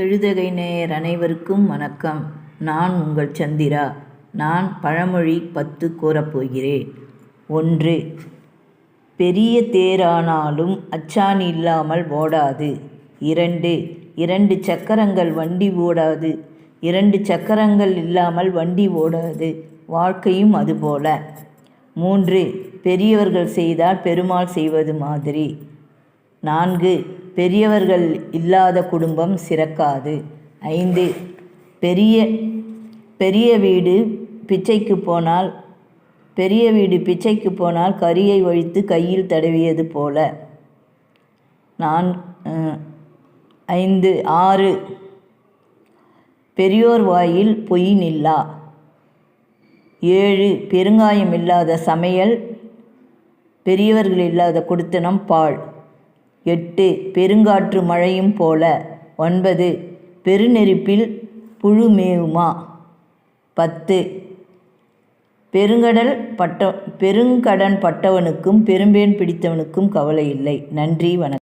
எழுதகை நேயர் அனைவருக்கும் வணக்கம். நான் உங்கள் சந்திரா. நான் பழமொழி பத்து கூறப்போகிறேன் ஒன்று பெரிய தேரானாலும் அச்சாணி இல்லாமல் ஓடாது. இரண்டு இரண்டு சக்கரங்கள் வண்டி ஓடாது. இரண்டு சக்கரங்கள் இல்லாமல் வண்டி ஓடாது. வாழ்க்கையும் அதுபோல. மூன்று பெரியவர்கள் செய்தால் பெருமாள் செய்வது மாதிரி. நான்கு பெரியவர்கள் இல்லாத குடும்பம் சிறக்காது. ஐந்து பெரிய பெரிய வீடு பிச்சைக்கு போனால் பெரிய வீடு பிச்சைக்கு போனால் கரியை ஒழித்து கையில் தடவியது போல. நான் ஐந்து ஆறு பெரியோர் வாயில் பொய் நில்லா. ஏழு பெருங்காயம் இல்லாத சமையல் பெரியவர்கள் இல்லாத குடுத்தனம் பாழ். எட்டு பெருங்காற்று மழையும் போல. ஒன்பது பெருநெருப்பில் புழு மேவுமா பத்து பெருங்கடல் பட்ட பெருங்கடன் பட்டவனுக்கும் பெரும்பேன் பிடித்தவனுக்கும் கவலை இல்லை. நன்றி வணக்கம்.